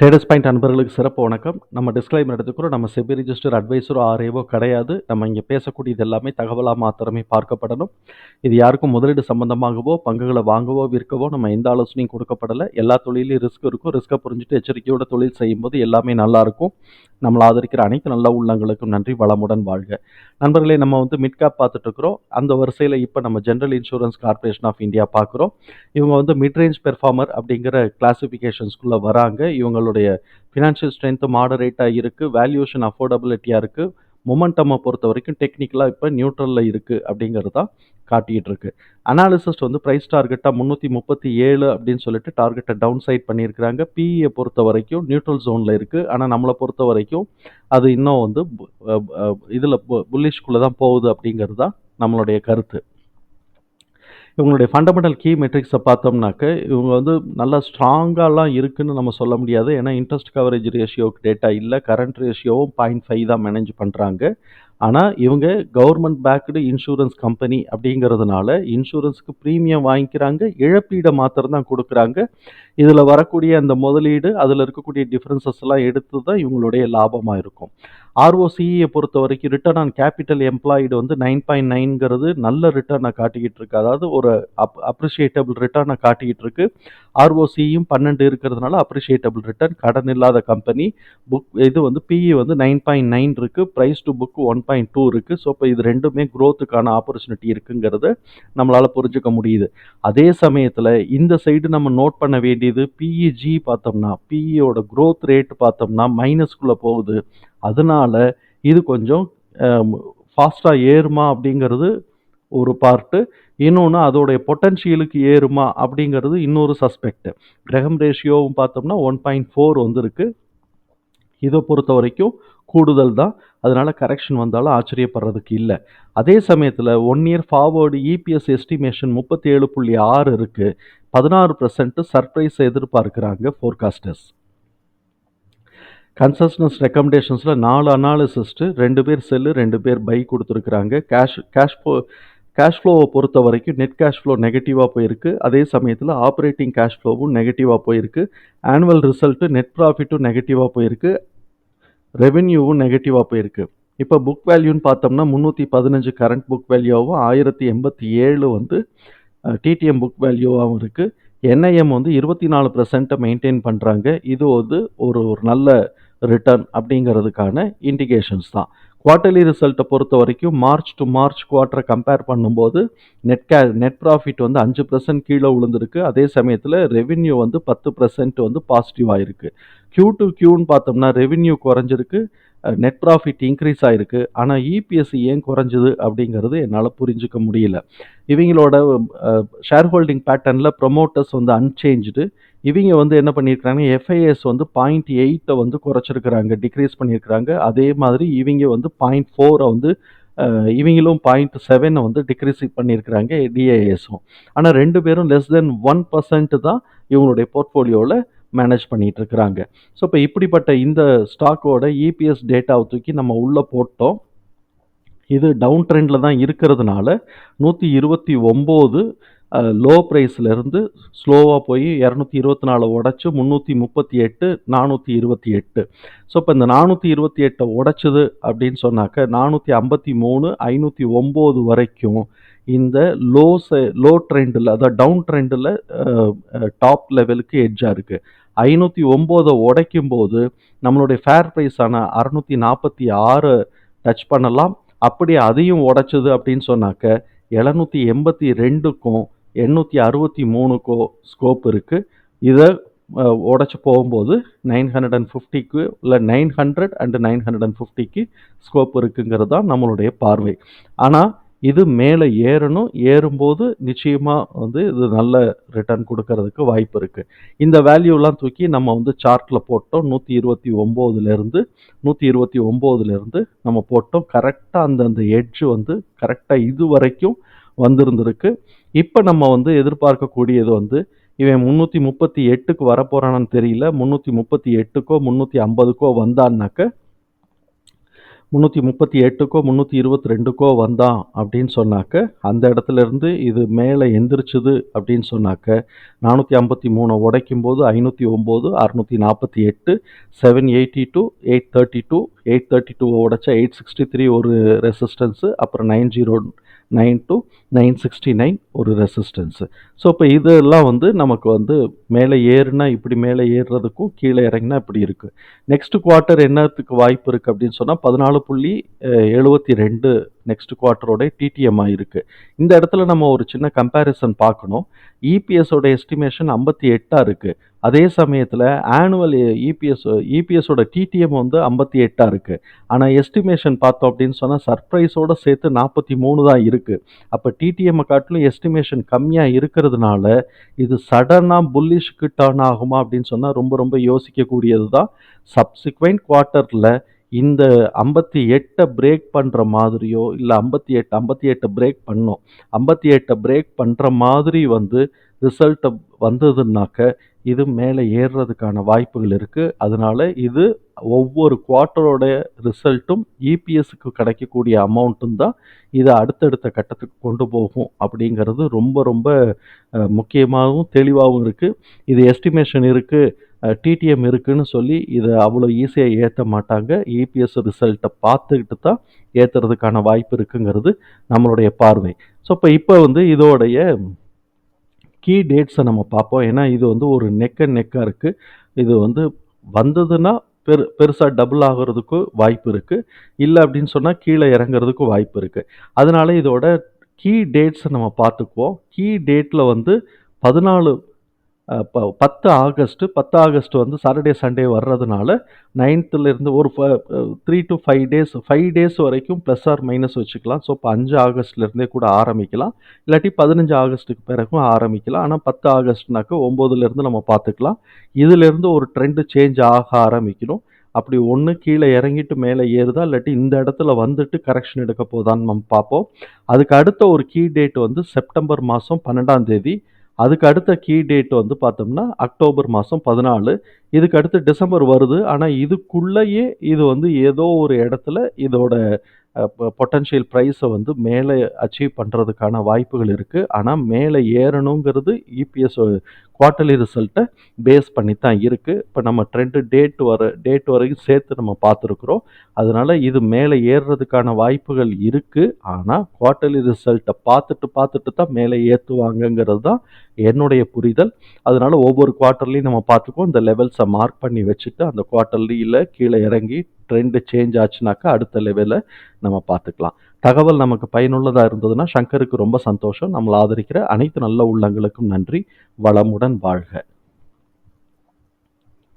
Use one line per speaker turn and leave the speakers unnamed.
Traders point அன்பர்களுக்கு சிறப்பு வணக்கம். நம்ம டிஸ்கிளைமர் எடுத்துக்கிறோம். நம்ம செபி ரிஜிஸ்டர் அட்வைஸரோ ஆர்ஏவோ கிடையாது. நம்ம இங்கே பேசக்கூடியது எல்லாமே தகவலாக மாத்திரமே பார்க்கப்படணும். இது யாருக்கும் முதலீடு சம்பந்தமாகவோ பங்குகளை வாங்கவோ விற்கவோ நம்ம எந்த ஆலோசனையும் கொடுக்கப்படலை. எல்லா தொழிலையும் ரிஸ்க் இருக்கும். ரிஸ்க்கை புரிஞ்சுட்டு எச்சரிக்கையோட தொழில் செய்யும்போது எல்லாமே நல்லாயிருக்கும் நம்மளை ஆதரிக்கிற அனைத்து நல்ல உள்ளங்களுக்கும் நன்றி வளமுடன் வாழ்க. நண்பர்களே நம்ம வந்து மிட் கேப் அந்த வரிசையில் இப்போ நம்ம general insurance corporation of India பார்க்குறோம். இவங்க வந்து மிட் ரேஞ்ச் பெர்ஃபார்மர் அப்படிங்கிற கிளாசிஃபிகேஷன்ஸ்குள்ளே வராங்க. இவங்க நம்மளுடைய ஃபினான்ஷியல் ஸ்ட்ரென்த்து மாடரேட்டாக இருக்குது வேல்யூஷன் அஃபோர்டபிலிட்டியாக இருக்குது மொமெண்டம்மை பொறுத்த வரைக்கும் டெக்னிக்கலாக இப்போ நியூட்ரலில் இருக்குது அப்படிங்கிறது தான் காட்டிகிட்டு இருக்கு. அனாலிசிஸ்ட் வந்து ப்ரைஸ் டார்கெட்டாக முந்நூற்றி முப்பத்தி ஏழு அப்படின்னு சொல்லிட்டு டார்கெட்டை டவுன் சைட் பண்ணியிருக்கிறாங்க. பிஇயை பொறுத்த வரைக்கும் நியூட்ரல் ஜோனில் இருக்குது ஆனால் நம்மளை பொறுத்த வரைக்கும் அது இன்னும் வந்து இதில் புல்லிஷ்குள்ளே தான் போகுது அப்படிங்கிறது தான் நம்மளுடைய கருத்து. இவங்களுடைய ஃபண்டமெண்டல் கீ மெட்ரிக்ஸை பார்த்தோம்னாக்க இவங்க வந்து நல்லா ஸ்ட்ராங்காலாம் இருக்குன்னு நம்ம சொல்ல முடியாது. ஏன்னா இன்ட்ரெஸ்ட் கவரேஜ் ரேஷியோக்கு டேட்டா இல்லை. கரண்ட் ரேஷியோவும் பாயிண்ட் ஃபைவ் தான் மேனேஜ் பண்ணுறாங்க ஆனால் இவங்க கவர்மெண்ட் பேக்டு இன்சூரன்ஸ் கம்பெனி அப்படிங்கிறதுனால இன்சூரன்ஸுக்கு ப்ரீமியம் வாங்கிக்கிறாங்க. இழப்பீடை மாத்திரம் தான் கொடுக்குறாங்க. இதில் வரக்கூடிய அந்த முதலீடு அதில் இருக்கக்கூடிய டிஃப்ரென்சஸ் எல்லாம் எடுத்து தான் இவங்களுடைய லாபமாக இருக்கும். ஆர்ஓசியை பொறுத்த வரைக்கும் ரிட்டர்ன் ஆன் கேபிட்டல் எம்ப்ளாய்டு வந்து நைன் பாயிண்ட் நைன்ங்கிறது நல்ல ரிட்டர்னை காட்டிக்கிட்டு இருக்கு. அதாவது ஒரு அப் அப்ரிஷியேட்டபிள் ரிட்டர்னை காட்டிக்கிட்டு இருக்கு. ஆர்ஓசியும் பன்னெண்டு இருக்கிறதுனால அப்ரிஷியேட்டபிள் ரிட்டர்ன் கடன் இல்லாத கம்பெனி புக் இது வந்து பிஇ வந்து நைன் பாயிண்ட் நைன் இருக்குது price to book one point two இருக்குது ஸோ இப்போ இது ரெண்டுமே க்ரோத்துக்கான ஆப்பர்ச்சுனிட்டி இருக்குங்கிறது நம்மளால் புரிஞ்சுக்க முடியுது. அதே சமயத்தில் இந்த சைடு நம்ம நோட் பண்ண வேண்டியது பிஇஜி பார்த்தோம்னா பிஇயோட க்ரோத் ரேட் பார்த்தோம்னா மைனஸ்குள்ளே போகுது. அதனால இது கொஞ்சம் ஃபாஸ்ட்டாக ஏறுமா அப்படிங்கிறது ஒரு பார்ட்டு இன்னொன்று அதோடைய பொட்டன்ஷியலுக்கு ஏறுமா அப்படிங்கிறது இன்னொரு சஸ்பெக்ட் கிரகம் ரேஷியோவும் பார்த்தோம்னா ஒன் பாயிண்ட் ஃபோர் வந்துருக்கு. இதை பொறுத்த வரைக்கும் கூடுதல் தான். அதனால் கரெக்ஷன் வந்தாலும் ஆச்சரியப்படுறதுக்கு இல்லை. அதே சமயத்தில் one year forward EPS estimation முப்பத்தி ஏழு புள்ளி ஆறு இருக்குது பதினாறு பர்சன்ட்டு சர்ப்ரைஸ் எதிர்பார்க்குறாங்க ஃபோர்காஸ்டர்ஸ் கன்சஸ்டன்ஸ் ரெக்கமெண்டேஷன்ஸில் நாலு அனாலிசிஸ்ட்டு ரெண்டு பேர் செல்லு ரெண்டு பேர் பை கொடுத்துருக்குறாங்க. கேஷ் கேஷ் ஃப்ளோ கேஷ் ஃப்ளோவை பொறுத்த வரைக்கும் நெட் கேஷ் ஃப்ளோ நெகட்டிவாக போயிருக்கு. அதே சமயத்தில் ஆப்ரேட்டிங் கேஷ் ஃப்ளோவும் நெகட்டிவாக போயிருக்கு. ஆனுவல் ரிசல்ட்டு நெட் ப்ராஃபிட்டும் நெகட்டிவாக போயிருக்கு. ரெவென்யூவும் நெகட்டிவாக போயிருக்கு. இப்போ புக் வேல்யூன்னு பார்த்தோம்னா முந்நூற்றி பதினஞ்சு கரண்ட் புக் வேல்யூவாகவும் ஆயிரத்தி எண்பத்தி ஏழு வந்து டிடிஎம் புக் வேல்யூவாகவும் இருக்குது என்ஐஎம் வந்து இருபத்தி நாலு பர்சன்ட்டை மெயின்டைன் பண்ணுறாங்க இது வந்து ஒரு ஒரு நல்ல ரிட்டர்ன் அப்படிங்கிறதுக்கான இண்டிகேஷன்ஸ் தான். குவார்ட்டர்லி ரிசல்ட்டை பொறுத்த வரைக்கும் மார்ச் டு மார்ச் குவார்ட்டரை கம்பேர் பண்ணும்போது நெட் கே நெட் ப்ராஃபிட் வந்து அஞ்சு பர்சன்ட் கீழே விழுந்திருக்கு. அதே சமயத்தில் ரெவின்யூ வந்து பத்து பர்சன்ட் வந்து பாசிட்டிவாக இருக்குது க்யூ டு க்யூன்னு பார்த்தோம்னா ரெவின்யூ குறைஞ்சிருக்கு. நெட் ப்ராஃபிட் இன்க்ரீஸ் ஆகிருக்கு ஆனால் இபிஎஸ் ஏன் குறைஞ்சிது அப்படிங்கிறது என்னால் புரிஞ்சுக்க முடியல. இவங்களோட ஷேர் ஹோல்டிங் பேட்டர்னில் ப்ரொமோட்டர்ஸ் வந்து அன்சேஞ்சு இவங்க வந்து என்ன பண்ணியிருக்கிறாங்க எஃப்ஐஎஸ் வந்து பாயிண்ட் எயிட்டை வந்து குறைச்சிருக்கிறாங்க டிக்ரீஸ் பண்ணியிருக்கிறாங்க. அதே மாதிரி இவங்க வந்து பாயிண்ட் ஃபோரை வந்து இவங்களும் பாயிண்ட் செவனை வந்து டிக்ரீஸ் பண்ணியிருக்கிறாங்க டிஏஎஸும் ஆனால் ரெண்டு பேரும் லெஸ் தென் ஒன் பர்சன்ட் தான் இவங்களுடைய போர்ட்ஃபோலியோவில் மேனேஜ் பண்ணிகிட்டு இருக்கிறாங்க ஸோ இப்போ இப்படிப்பட்ட இந்த ஸ்டாக்கோட இபிஎஸ் டேட்டாவை தூக்கி நம்ம உள்ளே போட்டோம். இது டவுன் ட்ரெண்டில் தான் இருக்கிறதுனால நூற்றி இருபத்தி ஒம்பது லோ ப்ரைஸ்லேருந்து ஸ்லோவாக போய் இரநூத்தி இருபத்தி நாலு உடச்சி முந்நூற்றி முப்பத்தி எட்டு நானூற்றி இருபத்தி எட்டு. ஸோ இப்போ இந்த நானூற்றி இருபத்தி எட்டை உடச்சிது அப்படின்னு சொன்னாக்க நானூற்றி ஐம்பத்தி மூணு ஐநூற்றி ஒம்பது வரைக்கும் இந்த லோ லோ ட்ரெண்டில் அதாவது டவுன் ட்ரெண்டில் டாப் லெவலுக்கு எட்ஜாக இருக்குது ஐநூற்றி ஒம்போதை உடைக்கும் போது நம்மளுடைய ஃபேர் ப்ரைஸான அறநூற்றி நாற்பத்தி ஆறு டச் பண்ணலாம். அப்படி அதையும் உடைச்சது அப்படின்னு சொன்னாக்க எழுநூற்றி எண்பத்தி ரெண்டுக்கும் எண்ணூற்றி அறுபத்தி மூணுக்கோ ஸ்கோப் இருக்குது இதை உடச்சி போகும்போது நைன் ஹண்ட்ரட் அண்ட் ஃபிஃப்டிக்கு இல்லை nine hundred and nine hundred and ஃபிஃப்டிக்கு ஸ்கோப் இருக்குங்கிறது தான் நம்மளுடைய பார்வை. ஆனால் இது மேலே ஏறணும். ஏறும்போது நிச்சயமாக வந்து இது நல்ல ரிட்டர்ன் கொடுக்கறதுக்கு வாய்ப்பு இருக்குது இந்த வேல்யூலாம் தூக்கி நம்ம வந்து சார்ட்டில் போட்டோம். நூற்றி இருபத்தி ஒம்போதுலேருந்து நூற்றி இருபத்தி ஒம்போதுலேருந்து நம்ம போட்டோம். கரெக்டாக அந்த அந்த எட்ஜ் வந்து கரெக்டாக இது வரைக்கும் வந்திருந்திருக்கு. இப்போ நம்ம வந்து எதிர்பார்க்கக்கூடியது வந்து இவன் முந்நூற்றி முப்பத்தி எட்டுக்கு வரப்போகிறான்னு தெரியல. முந்நூற்றி முப்பத்தி எட்டுக்கோ முந்நூற்றி ஐம்பதுக்கோ வந்தான்னாக்க முந்நூற்றி முப்பத்தி எட்டுக்கோ முந்நூற்றி இருபத்தி ரெண்டுக்கோ வந்தான் அப்படின்னு சொன்னாக்க அந்த இடத்துல இருந்து இது மேலே எந்திரிச்சுது அப்படின்னு சொன்னாக்க நானூற்றி ஐம்பத்தி மூணை உடைக்கும் போது ஐநூற்றி ஒம்பது அறுநூற்றி நாற்பத்தி எட்டு seven eighty two eight thirty two eight thirty two உடைச்சா எயிட் சிக்ஸ்டி த்ரீ ஒரு ரெசிஸ்டன்ஸு அப்புறம் nine zero nine two nine sixty nine ஒரு ரெசிஸ்டன்ஸு ஸோ இப்போ இதெல்லாம் வந்து நமக்கு வந்து மேலே ஏறுனா இப்படி மேலே ஏறுறதுக்கும் கீழே இறங்கினா இப்படி இருக்குது நெக்ஸ்ட் குவார்ட்டர் என்னத்துக்கு வாய்ப்பு இருக்குது அப்படின்னு சொன்னால் பதினாலு புள்ளி எழுபத்தி ரெண்டு நெக்ஸ்ட் குவார்ட்டரோட டிடிஎம் இருக்குது இந்த இடத்துல நம்ம ஒரு சின்ன கம்பேரிசன் பார்க்கணும். இபிஎஸோட எஸ்டிமேஷன் ஐம்பத்தி எட்டாக இருக்குது அதே சமயத்தில் ஆனுவல் இபிஎஸ் இபிஎஸோட டிடிஎம் வந்து ஐம்பத்தி எட்டாக இருக்குது ஆனால் எஸ்டிமேஷன் பார்த்தோம் அப்படின்னு சொன்னால் சர்ப்ரைஸோடு சேர்த்து நாற்பத்தி மூணு தான் இருக்குது அப்போ டிடிஎம்மை காட்டிலும் எஸ்டிமேஷன் கம்மியாக இருக்கிறதுனால இது சடனாக புல்லிஷ்க்கு டர்ன் ஆகுமா அப்படின்னு சொன்னால் ரொம்ப ரொம்ப யோசிக்கக்கூடியது தான் சப்சிக்வெண்ட் குவார்ட்டரில் இந்த ஐம்பத்தி எட்டை பிரேக் பண்ணுற மாதிரியோ இல்லை ஐம்பத்தி எட்டு ஐம்பத்தி எட்டை பிரேக் பண்ணோம். ஐம்பத்தி எட்டை பிரேக் பண்ணுற மாதிரி வந்து ரிசல்ட்டை வந்ததுன்னாக்க இது மேலே ஏறுறதுக்கான வாய்ப்புகள் இருக்குது அதனால் இது ஒவ்வொரு குவார்ட்டரோடைய ரிசல்ட்டும் இபிஎஸ்க்கு கிடைக்கக்கூடிய அமௌண்ட்டும் தான் இதை அடுத்தடுத்த கட்டத்துக்கு கொண்டு போகும் அப்படிங்கிறது ரொம்ப ரொம்ப முக்கியமாகவும் தெளிவாகவும் இருக்குது இது எஸ்டிமேஷன் இருக்குது டிடிஎம் இருக்குதுன்னு சொல்லி இதை அவ்வளோ ஈஸியாக ஏற்ற மாட்டாங்க. இபிஎஸ் ரிசல்ட்டை பார்த்துக்கிட்டு தான் ஏற்றுறதுக்கான வாய்ப்பு இருக்குங்கிறது நம்மளுடைய பார்வை. ஸோ இப்போ இப்போ வந்து இதோடைய கீ டேட்ஸை நம்ம பார்ப்போம். ஏன்னா இது வந்து ஒரு நெக் அண்ட் நெக்காக இருக்குது இது வந்து வந்ததுன்னா பெரு பெருசாக டபுள் ஆகிறதுக்கு வாய்ப்பு இருக்குது இல்லை அப்படின்னு சொன்னால் கீழே இறங்குறதுக்கும் வாய்ப்பு இருக்குது அதனால இதோட கீ டேட்ஸை நம்ம பார்த்துக்குவோம். கீ டேட்டில் வந்து பதினாலு பத்து ஆகஸ்ட்டு பத்து ஆகஸ்ட் வந்து சாட்டர்டே சண்டே வர்றதுனால நைன்த்துலேருந்து ஒரு three to five days five days வரைக்கும் ப்ளஸ் ஆர் மைனஸ் வச்சுக்கலாம். ஸோ இப்போ அஞ்சு ஆகஸ்ட்லேருந்தே கூட ஆரம்பிக்கலாம். இல்லாட்டி பதினஞ்சு ஆகஸ்ட்டுக்கு பிறகும் ஆரம்பிக்கலாம். ஆனால் பத்து ஆகஸ்ட்னாக்க ஒம்போதுலேருந்து நம்ம பார்த்துக்கலாம் இதுலேருந்து ஒரு ட்ரெண்டு சேஞ்ச் ஆக ஆரம்பிக்கணும். அப்படி ஒன்று கீழே இறங்கிட்டு மேலே ஏறுதா இல்லாட்டி இந்த இடத்துல வந்துட்டு கரெக்ஷன் எடுக்க போதான்னு நம்ம பார்ப்போம். அதுக்கு அடுத்த ஒரு கீ டேட் வந்து செப்டம்பர் மாதம் பன்னெண்டாம் தேதி. அதுக்கு அடுத்த கீ டேட் வந்து பார்த்தோம்னா அக்டோபர் மாதம் பதினாலு. இதுக்கு அடுத்து டிசம்பர் வருது. ஆனால் இதுக்குள்ளேயே இது வந்து ஏதோ ஒரு இடத்துல இதோட பொட்டன்ஷியல் ப்ரைஸை வந்து மேலே அச்சீவ் பண்ணுறதுக்கான வாய்ப்புகள் இருக்குது ஆனால் மேலே ஏறணுங்கிறது இபிஎஸ் குவார்ட்டர்லி ரிசல்ட்டை பேஸ் பண்ணி தான் இருக்குது இப்போ நம்ம ட்ரெண்டு டேட் வர டேட் வரைக்கும் சேர்த்து நம்ம பார்த்துருக்குறோம். அதனால் இது மேலே ஏறுறதுக்கான வாய்ப்புகள் இருக்குது ஆனால் குவார்ட்டர்லி ரிசல்ட்டை பார்த்துட்டு பார்த்துட்டு தான் மேலே ஏற்றுவாங்கங்கிறது தான் என்னுடைய புரிதல். அதனால் ஒவ்வொரு குவார்ட்டர்லையும் நம்ம பார்த்துக்குவோம். இந்த லெவல்ஸை மார்க் பண்ணி வச்சுட்டு அந்த குவார்ட்டர்லியில் கீழே இறங்கி ட்ரெண்டு சேஞ்ச் ஆச்சுனாக்கா அடுத்த லெவலில் நம்ம பார்த்துக்கலாம். தகவல் நமக்கு பயனுள்ளதாக இருந்ததுன்னா சங்கருக்கு ரொம்ப சந்தோஷம். நம்மளை ஆதரிக்கிற அனைத்து நல்ல உள்ளங்களுக்கும் நன்றி. வளமுடன் வாழ்க.